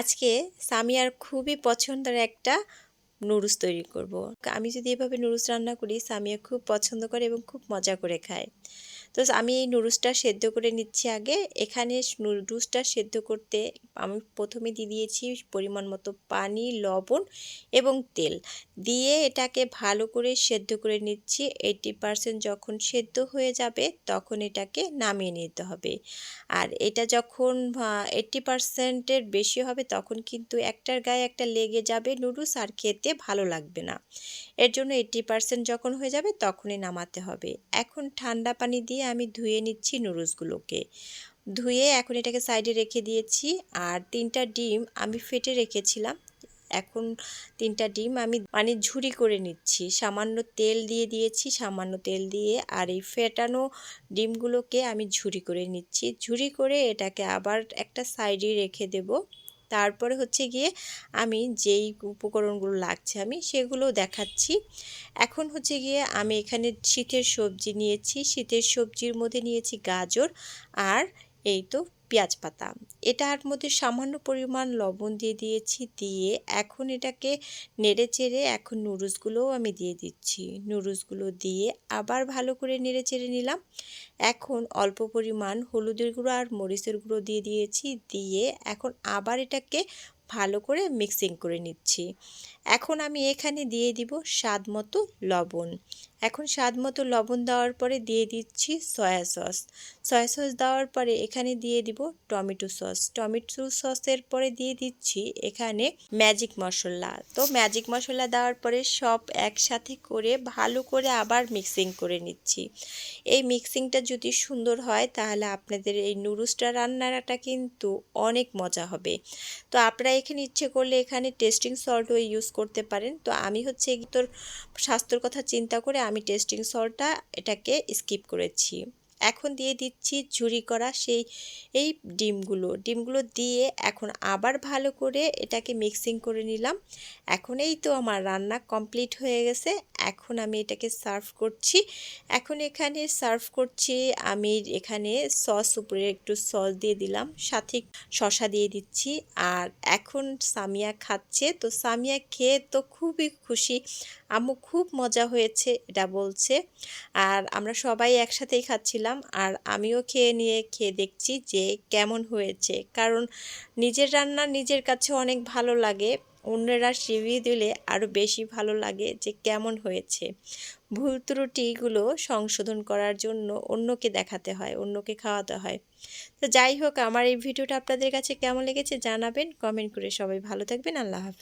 আজকে সামিয়ার খুবই পছন্দের একটা নুডলস তৈরি করব। আমি যদি এভাবে নুডলস রান্না করি, সামিয়া খুব পছন্দ করে এবং খুব মজা করে খায় তো আমি এই নুডলসটা সেদ্ধ করে নিচ্ছি আগে। এখানে নুডলসটা সেদ্ধ করতে আমি প্রথমে দিয়ে দিয়েছি পরিমাণ মতো পানি, লবণ এবং তেল। দিয়ে এটাকে ভালো করে সেদ্ধ করে নিচ্ছি। এইটি পারসেন্ট যখন সেদ্ধ হয়ে যাবে তখন এটাকে নামিয়ে নিতে হবে। আর এটা যখন এইট্টি পারসেন্টের বেশি হবে তখন কিন্তু একটার গায়ে একটা লেগে যাবে নুডলস আর খেতে ভালো লাগবে না। এর জন্য এইট্টি পারসেন্ট যখন হয়ে যাবে তখনই নামাতে হবে। এখন ঠান্ডা পানি দিয়ে আমি ধুয়ে নিচ্ছি নুডলসগুলোকে। ধুয়ে এখন এটাকে সাইডে রেখে দিয়েছি আর তিনটা ডিম আমি ফেটে রেখেছিলাম। এখন তিনটা ডিম আমি মানে ঝুরি করে নিচ্ছি। সামান্য তেল দিয়ে দিয়েছি, সামান্য তেল দিয়ে আর এই ফেটানো ডিমগুলোকে আমি ঝুরি করে নিচ্ছি। ঝুরি করে এটাকে আবার একটা সাইডে রেখে দেব। তারপরে হচ্ছে গিয়ে আমি যেই উপকরণগুলো লাগছে আমি সেগুলো দেখাচ্ছি। এখন হচ্ছে গিয়ে আমি এখানে শীতের সবজি নিয়েছি। শীতের সবজির মধ্যে নিয়েছি গাজর আর এই তো পেঁয়াজ পাতা। এটার মধ্যে সামান্য পরিমাণ লবণ দিয়ে দিয়েছি, দিয়ে এখন এটাকে নেড়ে চেড়ে এখন নুডলসগুলোও আমি দিয়ে দিচ্ছি। নুডলসগুলো দিয়ে আবার ভালো করে নেড়ে চেড়ে নিলাম। এখন অল্প পরিমাণ হলুদের গুঁড়ো আর মরিচের গুঁড়ো দিয়ে দিয়েছি, দিয়ে এখন আবার এটাকে ভালো করে মিক্সিং করে নিচ্ছি। এখন আমি এখানে দিয়ে দিব স্বাদ মতো লবণ। এখন স্বাদ মতো লবণ দেওয়ার পরে দিয়ে দিচ্ছি সয়া সস সয়া সস দেওয়ার পরে এখানে দিয়ে দিব টমেটো সস টমেটো সসের পরে দিয়ে দিচ্ছি এখানে ম্যাজিক মশলা। তো ম্যাজিক মশলা দেওয়ার পরে সব একসাথে করে ভালো করে আবার মিক্সিং করে নিচ্ছি। এই মিক্সিংটা যদি সুন্দর হয় তাহলে আপনাদের এই নুডলসটা রান্নাটা কিন্তু অনেক মজা হবে। তো আপনারা এখানে ইচ্ছে করলে এখানে টেস্টিং সল্টও ইউজ করতে পারেন। তো আমি হচ্ছে তোর স্বাস্থ্যর কথা চিন্তা করে আমি টেস্টিং সল্টটা এটাকে স্কিপ করেছি। এখন দিয়ে দিচ্ছি ঝুরি করা সেই, এই ডিমগুলো। ডিমগুলো দিয়ে এখন আবার ভালো করে এটাকে মিক্সিং করে নিলাম। এখন এই তো আমার রান্না কমপ্লিট হয়ে গেছে। এখন আমি এটাকে সার্ভ করছি। এখন এখানে সার্ভ করছি আমি এখানে সস উপরে একটু সস দিয়ে দিলাম। সাথে শশা দিয়ে দিচ্ছি। আর এখন সামিয়া খাচ্ছে। তো সামিয়া খেয়ে তো খুবই খুশি। আম্মু খুব মজা হয়েছে, এটা বলছে। আর আমরা সবাই একসাথেই খাচ্ছিলাম আর আমিও খেয়ে নিয়ে খেয়ে দেখছি যে কেমন হয়েছে। কারণ নিজের রান্না নিজের কাছে অনেক ভালো লাগে, অন্যরা রিভিউ দিলে আরও বেশি ভালো লাগে যে কেমন হয়েছে। ভুল ত্রুটিগুলো সংশোধন করার জন্য অন্যকে দেখাতে হয়, অন্যকে খাওয়াতে হয়। তো যাই হোক, আমার এই ভিডিওটা আপনাদের কাছে কেমন লেগেছে জানাবেন কমেন্ট করে সবাই ভালো থাকবেন, আল্লাহ হাফিজ।